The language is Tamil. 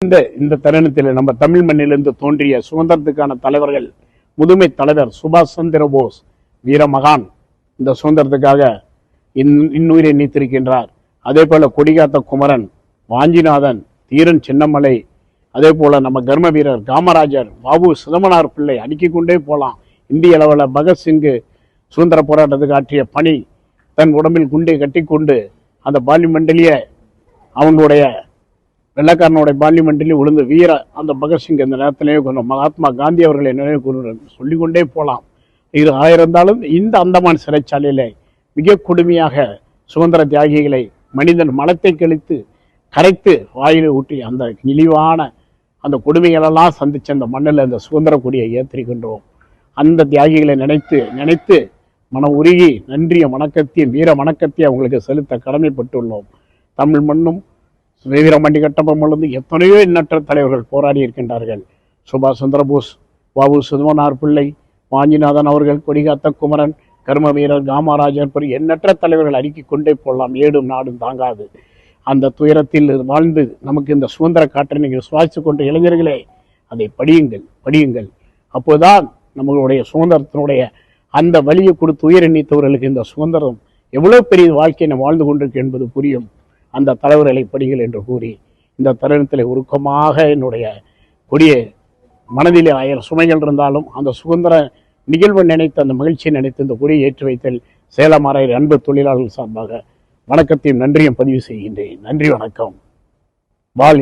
இந்த இந்த தருணத்தில் நம்ம தமிழ் மண்ணிலிருந்து தோன்றிய சுதந்திரத்துக்கான தலைவர்கள் முதுமை தலைவர் சுபாஷ் சந்திர போஸ் வீரமகான் இந்த சுதந்திரத்துக்காக இன்- இன்னுயிரை நீத்திருக்கின்றார். அதே போல கொடிகாத்த குமரன் வாஞ்சிநாதன் தீரன் சின்னமலை அதே போல நம்ம கர்ம வீரர் காமராஜர் பாபு சிதம்பரனார் பிள்ளை அடுக்கிக் கொண்டே போலாம். இந்திய அளவில் பகத்சிங்கு சுதந்திர போராட்டத்துக்கு ஆற்றிய பணி தன் உடம்பில் குண்டை கட்டிக்கொண்டு அந்த பாலிமண்டலிய அவங்களுடைய வெள்ளக்காரனுடைய பார்லிமெண்ட்டில் விழுந்த வீர அந்த பகத்சிங் இந்த நேரத்திலேயே கொஞ்சம் மகாத்மா காந்தி அவர்களை நினைவு கூறு சொல்லிக்கொண்டே போகலாம். இது ஆயிருந்தாலும் இந்த அந்தமான் சிறைச்சாலையில் மிக கொடுமையாக சுதந்திர தியாகிகளை மனிதன் மலத்தை கழித்து கரைத்து வாயிலை ஊட்டி அந்த இழிவான அந்த கொடுமைகளெல்லாம் சந்தித்து அந்த மண்ணில் அந்த சுதந்திர கொடியை ஏற்றிருக்கின்றோம் அந்த தியாகிகளை நினைத்து நினைத்து மன உருகி நன்றிய வணக்கத்தையும் வீர வணக்கத்தையும் அவங்களுக்கு செலுத்த கடமைப்பட்டுள்ளோம். தமிழ் மண்ணும் சுதந்திரமண்டி கட்டபொம்மலிருந்து எத்தனையோ எண்ணற்ற தலைவர்கள் போராடி இருக்கின்றார்கள் சுபாஷ் சந்திரபோஸ் பாபு சுதமனார் பிள்ளை வாஞ்சிநாதன் அவர்கள் கொடிகாத்த குமரன் கர்ம வீரர் காமராஜர் பெரிய எண்ணற்ற தலைவர்கள் அடுக்கி கொண்டே போடலாம் ஏடும் நாடும் தாங்காது. அந்த துயரத்தில் வாழ்ந்து நமக்கு இந்த சுதந்திர காற்றை நீங்கள் சுவாசித்து கொண்ட இளைஞர்களே அதை படியுங்கள் படியுங்கள். அப்போதான் நம்மளுடைய சுதந்திரத்தினுடைய அந்த வழியை கொடுத்து உயிரை நீத்தவர்களுக்கு இந்த சுதந்திரம் எவ்வளோ பெரிய வாழ்க்கையை நம்ம வாழ்ந்து கொண்டிருக்கு என்பது புரியும். அந்த தலைவர்களை படிகள் என்று கூறி இந்த தருணத்தில் உருக்கமாக என்னுடைய கொடிய மனதிலே ஆயிரம் சுமைகள் இருந்தாலும் அந்த சுதந்திர நிகழ்வு நினைத்து அந்த மகிழ்ச்சியை நினைத்து இந்த கொடியை ஏற்றி வைத்தல் சேலம் ஆராயர் அன்பு தொழிலாளர்கள் சார்பாக வணக்கத்தையும் நன்றியும் பதிவு செய்கின்றேன். நன்றி வணக்கம். வாழ்